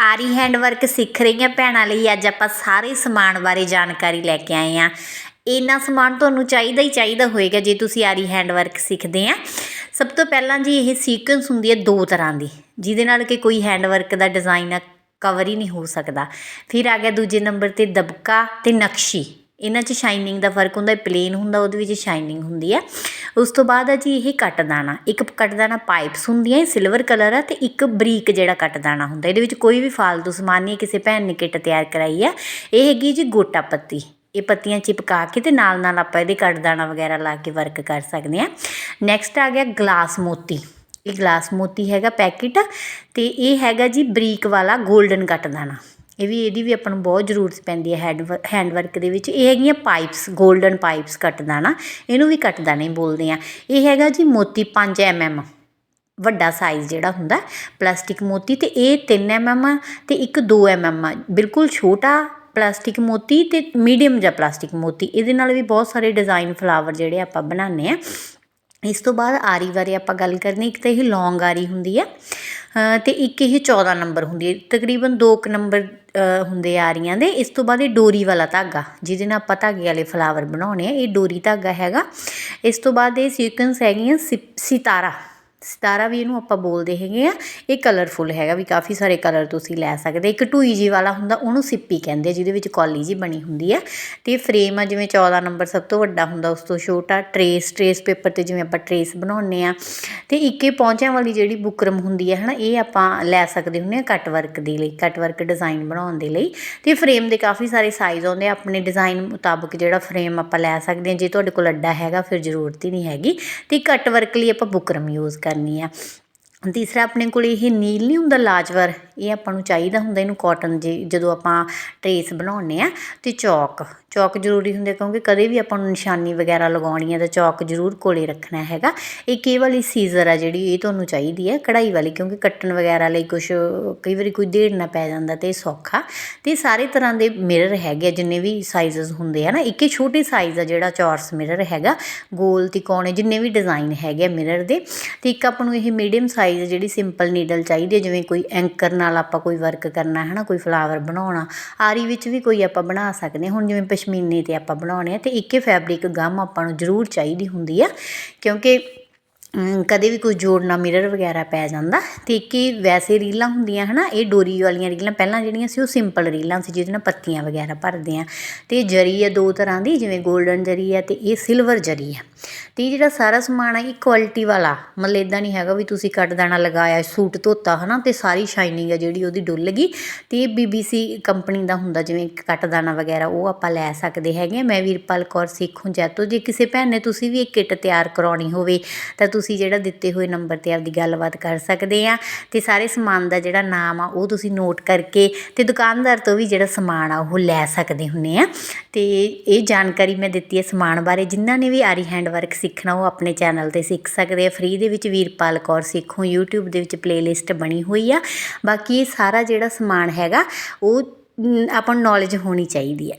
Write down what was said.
ਆਰੀ ਹੈਂਡਵਰਕ ਸਿੱਖ ਰਹੀਆਂ ਭੈਣਾਂ ਲਈ ਅੱਜ ਆਪਾਂ ਸਾਰੇ ਸਮਾਨ ਬਾਰੇ ਜਾਣਕਾਰੀ ਲੈ ਕੇ ਆਏ ਆ ਇੰਨਾ ਸਮਾਨ ਤੁਹਾਨੂੰ ਚਾਹੀਦਾ ਹੀ ਚਾਹੀਦਾ ਹੋਏਗਾ ਜੇ ਤੁਸੀਂ ਆਰੀ ਹੈਂਡਵਰਕ ਸਿੱਖਦੇ ਆ। ਸਭ ਤੋਂ ਪਹਿਲਾਂ ਜੀ ਇਹ ਸੀਕੁਐਂਸ ਹੁੰਦੀ ਹੈ ਦੋ ਤਰ੍ਹਾਂ ਦੀ, ਜਿਹਦੇ ਨਾਲ ਕਿ ਕੋਈ ਹੈਂਡਵਰਕ ਦਾ ਡਿਜ਼ਾਈਨ ਕਵਰ ਹੀ ਨਹੀਂ ਹੋ ਸਕਦਾ। ਫਿਰ ਆ ਗਿਆ ਦੂਜੇ ਨੰਬਰ ਤੇ ਦਬਕਾ ਤੇ ਨਕਸ਼ੀ। ਇਹਨਾਂ 'ਚ ਸ਼ਾਈਨਿੰਗ ਦਾ ਫ਼ਰਕ ਹੁੰਦਾ ਪਲੇਨ ਹੁੰਦਾ, ਉਹਦੇ ਵਿੱਚ ਸ਼ਾਈਨਿੰਗ ਹੁੰਦੀ ਹੈ ਉਸ ਤੋਂ ਬਾਅਦ ਆ ਜੀ ਇਹ ਕੱਟ ਦਾਣਾ ਇੱਕ ਕੱਟ ਦਾਣਾ ਪਾਈਪਸ ਹੁੰਦੀਆਂ, ਇਹ ਸਿਲਵਰ ਕਲਰ ਆ ਤੇ ਇੱਕ ਬਰੀਕ ਜਿਹੜਾ ਕੱਟ ਦਾਣਾ ਹੁੰਦਾ। ਇਹਦੇ ਵਿੱਚ ਕੋਈ ਵੀ ਫਾਲਤੂ ਸਮਾਨ ਨਹੀਂ ਕਿਸੇ ਭੈਣ ਨੇ ਕਿੱਟ ਤਿਆਰ ਕਰਾਈ ਆ। ਇਹ ਹੈਗੀ ਜੀ ਗੋਟਾ ਪੱਤੀ। ਇਹ ਪੱਤੀਆਂ ਚਿਪਕਾ ਕੇ ਤੇ ਨਾਲ ਨਾਲ ਆਪਾਂ ਇਹਦੇ ਕੱਟ ਦਾਣਾ ਵਗੈਰਾ ਲਾ ਕੇ ਵਰਕ ਕਰ ਸਕਦੇ ਆ। ਨੈਕਸਟ ਆ ਗਿਆ ਗਲਾਸ ਮੋਤੀ। ਇਹ ਗਲਾਸ ਮੋਤੀ ਹੈਗਾ ਪੈਕੇਟ ਤੇ ਇਹ ਹੈਗਾ ਜੀ ਬਰੀਕ ਵਾਲਾ 골ਡਨ ਕੱਟ ਦਾਣਾ ਇਹ ਵੀ, ਇਹਦੀ ਵੀ ਆਪਾਂ ਨੂੰ ਬਹੁਤ ਜ਼ਰੂਰਤ ਪੈਂਦੀ ਹੈ ਹੈਂਡ ਹੈਂਡ ਵਰਕ ਦੇ ਵਿੱਚ। ਇਹ ਹੈਗੀਆਂ ਪਾਈਪਸ 골ਡਨ ਪਾਈਪਸ ਕੱਟ ਦਾਣਾ ਇਹਨੂੰ ਵੀ ਕੱਟ ਦਾਣਾ ਬੋਲਦੇ ਆ। ਇਹ ਹੈਗਾ ਜੀ ਮੋਤੀ 5 ਐਮਐਮ ਵੱਡਾ ਸਾਈਜ਼ ਜਿਹੜਾ ਹੁੰਦਾ ਪਲਾਸਟਿਕ ਮੋਤੀ ਤੇ ਇਹ 3 ਐਮਐਮ ਆ ਤੇ ਇੱਕ 2 ਐਮਐਮ ਆ। ਬਿਲਕੁਲ ਛੋਟਾ ਪਲਾਸਟਿਕ ਮੋਤੀ ਤੇ ਮੀਡੀਅਮ ਜਿਹਾ ਪਲਾਸਟਿਕ ਮੋਤੀ। ਇਹਦੇ ਨਾਲ ਵੀ ਬਹੁਤ ਸਾਰੇ ਡਿਜ਼ਾਈਨ ਫਲਾਵਰ ਜਿਹੜੇ ਆਪਾਂ ਬਣਾਉਂਦੇ ਆ। ਇਸ ਤੋਂ ਬਾਅਦ ਆਰੀ ਬਾਰੇ ਆਪਾਂ ਗੱਲ ਕਰਨੀ। ਇੱਕ ਤਾਂ ਇਹ ਲੌਂਗ ਆਰੀ ਹੁੰਦੀ ਆ। ਅਤੇ ਇੱਕ ਇਹ 14 ਨੰਬਰ ਹੁੰਦੀ ਹੈ। ਤਕਰੀਬਨ ਦੋ ਕੁ ਨੰਬਰ ਹੁੰਦੇ ਆ ਆਰੀਆਂ ਦੇ। ਇਸ ਤੋਂ ਬਾਅਦ ਇਹ ਡੋਰੀ ਵਾਲਾ ਧਾਗਾ, ਜਿਹਦੇ ਨਾਲ ਆਪਾਂ ਧਾਗੇ ਵਾਲੇ ਫਲਾਵਰ ਬਣਾਉਣੇ ਆ, ਇਹ ਡੋਰੀ ਧਾਗਾ ਹੈਗਾ। ਇਸ ਤੋਂ ਬਾਅਦ ਇਹ ਸੀਕੁਐਂਸ ਹੈਗੀਆਂ ਸਿ- ਸਿਤਾਰਾ। ਸਿਤਾਰਾ ਵੀ ਇਹਨੂੰ ਆਪਾਂ ਬੋਲਦੇ ਹੈਗੇ ਆ ਇਹ ਕਲਰਫੁਲ ਹੈਗਾ ਵੀ ਕਾਫੀ ਸਾਰੇ ਕਲਰ ਤੁਸੀਂ ਲੈ ਸਕਦੇ ਇੱਕ ਟੂਈ ਜੀ ਵਾਲਾ ਹੁੰਦਾ ਉਹਨੂੰ ਸਿੱਪੀ ਕਹਿੰਦੇ ਆ, ਜਿਹਦੇ ਵਿੱਚ ਕੌਲੀ ਜੀ ਬਣੀ ਹੁੰਦੀ ਆ। ਤੇ ਫਰੇਮ ਆ ਜਿਵੇਂ 14 ਨੰਬਰ ਸਭ ਤੋਂ ਵੱਡਾ ਹੁੰਦਾ ਉਸ ਤੋਂ ਛੋਟਾ ਟਰੇਸ ਟਰੇਸ ਪੇਪਰ ਤੇ ਜਿਵੇਂ ਆਪਾਂ ਟਰੇਸ ਬਣਾਉਂਦੇ ਆ। ਤੇ ਇੱਕੇ ਪੌਂਚਿਆਂ ਵਾਲੀ ਜਿਹੜੀ ਬੁਕਰਮ ਹੁੰਦੀ ਹੈ ਹਨਾ ਇਹ ਆਪਾਂ ਲੈ ਸਕਦੇ ਹੁੰਦੇ ਆ ਕੱਟ ਵਰਕ ਦੇ ਲਈ ਕਟ ਵਰਕ ਡਿਜ਼ਾਈਨ ਬਣਾਉਣ ਦੇ ਲਈ। ਤੇ ਫਰੇਮ ਦੇ ਕਾਫੀ ਸਾਰੇ ਸਾਈਜ਼ ਆਉਂਦੇ ਆ ਆਪਣੇ ਡਿਜ਼ਾਈਨ ਮੁਤਾਬਕ ਜਿਹੜਾ ਫਰੇਮ ਆਪਾਂ ਲੈ ਸਕਦੇ ਹਾਂ ਜੇ ਤੁਹਾਡੇ ਕੋਲ ਅੱਡਾ ਹੈਗਾ ਫਿਰ ਜ਼ਰੂਰਤ ਹੀ ਨਹੀਂ ਹੈਗੀ। ਤੇ ਕੱਟ ਵਰਕ ਲਈ ਆਪਾਂ ਬੁਕਰਮ ਯੂਜ਼ ਕਰ ਕਰਨੀ ਆ। ਤੀਸਰਾ ਆਪਣੇ ਕੋਲ ਇਹ ਨੀਲ ਨਹੀਂ ਹੁੰਦਾ ਲਾਜਵਰ? ਇਹ ਆਪਾਂ ਨੂੰ ਚਾਹੀਦਾ ਹੁੰਦਾ ਇਹਨੂੰ ਕਾਟਨ ਜੇ ਜਦੋਂ ਆਪਾਂ ਟਰੇਸ ਬਣਾਉਂਦੇ ਆ ਤੇ ਚੌਕ ਚੌਕ ਜ਼ਰੂਰੀ ਹੁੰਦੇ ਕਿਉਂਕਿ ਕਦੇ ਵੀ ਆਪਾਂ ਨੂੰ ਨਿਸ਼ਾਨੀ ਵਗੈਰਾ ਲਗਾਉਣੀ ਹੈ ਤਾਂ ਚੌਕ ਜ਼ਰੂਰ ਕੋਲੇ ਰੱਖਣਾ ਹੈਗਾ। ਇਹ ਕੇ ਵਾਲੀ ਸੀਜ਼ਰ ਆ ਜਿਹੜੀ ਇਹ ਤੁਹਾਨੂੰ ਚਾਹੀਦੀ ਹੈ ਕਢਾਈ ਵਾਲੀ ਕਿਉਂਕਿ ਕੱਟਣ ਵਗੈਰਾ ਲਈ ਕੁਝ ਕਈ ਵਾਰੀ ਕੋਈ ਦੇੜਨਾ ਪੈ ਜਾਂਦਾ ਤੇ ਇਹ ਸੌਖਾ। ਤੇ ਸਾਰੇ ਤਰ੍ਹਾਂ ਦੇ ਮਿਰਰ ਹੈਗੇ ਆ, ਜਿੰਨੇ ਵੀ ਸਾਈਜ਼ਸ ਹੁੰਦੇ ਆ ਨਾ ਇੱਕ ਹੀ ਛੋਟੀ ਸਾਈਜ਼ ਆ ਜਿਹੜਾ ਚੌਰਸ ਮਿਰਰ ਹੈਗਾ ਗੋਲ ਤਿਕੋਣੇ ਜਿੰਨੇ ਵੀ ਡਿਜ਼ਾਈਨ ਹੈਗੇ ਮਿਰਰ ਦੇ। ਤੇ ਇੱਕ ਆਪਾਂ ਨੂੰ ਇਹ ਮੀਡੀਅਮ ਸਾਈਜ਼ ਜਿਹੜੀ ਸਿੰਪਲ ਨੀਡਲ ਚਾਹੀਦੀ ਹੈ ਜਿਵੇਂ ਕੋਈ ਐਂਕਰ ਨਾਲ ਨਾਲ ਆਪਾਂ ਕੋਈ ਵਰਕ ਕਰਨਾ ਹੈ ਨਾ ਕੋਈ ਫਲਾਵਰ ਬਣਾਉਣਾ, ਆਰੀ ਵਿੱਚ ਵੀ ਕੋਈ ਆਪਾਂ ਬਣਾ ਸਕਦੇ ਹਾਂ। ਹੁਣ ਜਿਵੇਂ ਪਸ਼ਮੀਨੇ ਤੇ ਆਪਾਂ ਬਣਾਉਣੇ ਆ, ਤੇ ਇੱਕੇ ਫੈਬਰਿਕ ਗਮ ਆਪਾਂ ਨੂੰ ਜ਼ਰੂਰ ਚਾਹੀਦੀ ਹੁੰਦੀ ਆ, ਕਿਉਂਕਿ ਕਦੇ ਵੀ ਕੋਈ ਜੋੜਨਾ ਮਿਰਰ ਵਗੈਰਾ ਪੈ ਜਾਂਦਾ, ਤੇ ਇੱਕ ਹੀ ਵੈਸੇ ਰੀਲਾਂ ਹੁੰਦੀਆਂ, ਹਨਾ, ਇਹ ਡੋਰੀ ਵਾਲੀਆਂ ਰੀਲਾਂ, ਪਹਿਲਾਂ ਜਿਹੜੀਆਂ ਸੀ ਉਹ ਸਿੰਪਲ ਰੀਲਾਂ ਸੀ, ਜਿਹਦੇ ਨਾਲ ਪੱਤੀਆਂ ਵਗੈਰਾ ਭਰਦੇ ਆ, ਤੇ ਜਰੀ ਆ ਦੋ ਤਰ੍ਹਾਂ ਦੀ, ਜਿਵੇਂ 골ਡਨ ਜਰੀ ਆ, ਤੇ ਇਹ ਸਿਲਵਰ ਜਰੀ ਆ ਤੇ ਇਹ ਜਿਹੜਾ ਸਾਰਾ ਸਮਾਨ ਆ, ਇਹ ਕੁਆਲਿਟੀ ਵਾਲਾ। ਮਤਲਬ ਇਦਾਂ ਨਹੀਂ ਹੈਗਾ ਵੀ ਤੁਸੀਂ ਕੱਟ ਦਾਣਾ, ਲਗਾਇਆ, ਸੂਟ ਧੋਤਾ, ਹਨਾ, ਤੇ ਸਾਰੀ ਸ਼ਾਈਨਿੰਗ ਆ ਜਿਹੜੀ ਉਹਦੀ ਡੁੱਲ ਗਈ। ਤੇ ਇਹ ਬੀਬੀਸੀ ਕੰਪਨੀ ਦਾ ਹੁੰਦਾ, ਜਿਵੇਂ ਕੱਟ ਦਾਣਾ ਵਗੈਰਾ, ਉਹ ਆਪਾਂ ਲੈ ਸਕਦੇ ਹੈਗੇ ਆ। ਮੈਂ ਵੀਰਪਾਲ ਕੌਰ ਸਿੱਖੋਂ ਜੈਤੋ। ਜੇ ਕਿਸੇ ਭੈਣ ਨੇ ਤੁਸੀਂ ਵੀ ਇਹ ਕਿੱਟ ਤਿਆਰ ਕਰਾਉਣੀ ਹੋਵੇ, ਤਾਂ ਤੁਸੀਂ ਜਿਹੜਾ ਦਿੱਤੇ ਹੋਏ ਨੰਬਰ ਤੇ ਆਪਦੀ ਗੱਲਬਾਤ ਕਰ ਸਕਦੇ ਆ। ਤੇ ਸਾਰੇ ਸਮਾਨ ਦਾ ਜਿਹੜਾ ਨਾਮ ਆ, ਉਹ ਤੁਸੀਂ ਨੋਟ ਕਰਕੇ ਤੇ ਦੁਕਾਨਦਾਰ ਤੋਂ ਵੀ ਜਿਹੜਾ ਸਮਾਨ ਆ, ਉਹ ਲੈ ਸਕਦੇ ਹੁੰਨੇ ਆ। ਤੇ ਇਹ ਜਾਣਕਾਰੀ ਮੈਂ ਦਿੱਤੀ ਹੈ ਸਮਾਨ ਬਾਰੇ। ਜਿਨ੍ਹਾਂ ਨੇ ਵੀ ਆਰੀ ਹੈਂਡ ਵਰਕ ਸਿੱਖਣਾ, ਉਹ ਆਪਣੇ ਚੈਨਲ ਤੇ ਸਿੱਖ ਸਕਦੇ ਆ। ਫ੍ਰੀ ਦੇ ਵਿੱਚ ਵੀਰਪਾਲ ਕੌਰ ਸਿੱਖੋ, YouTube ਦੇ ਵਿੱਚ ਪਲੇਲਿਸਟ ਬਣੀ ਹੋਈ ਆ। ਬਾਕੀ ਇਹ ਸਾਰਾ ਜਿਹੜਾ ਸਮਾਨ ਹੈਗਾ, ਉਹ ਆਪਾਂ ਨੂੰ ਨੌਲੇਜ ਹੋਣੀ ਚਾਹੀਦੀ ਹੈ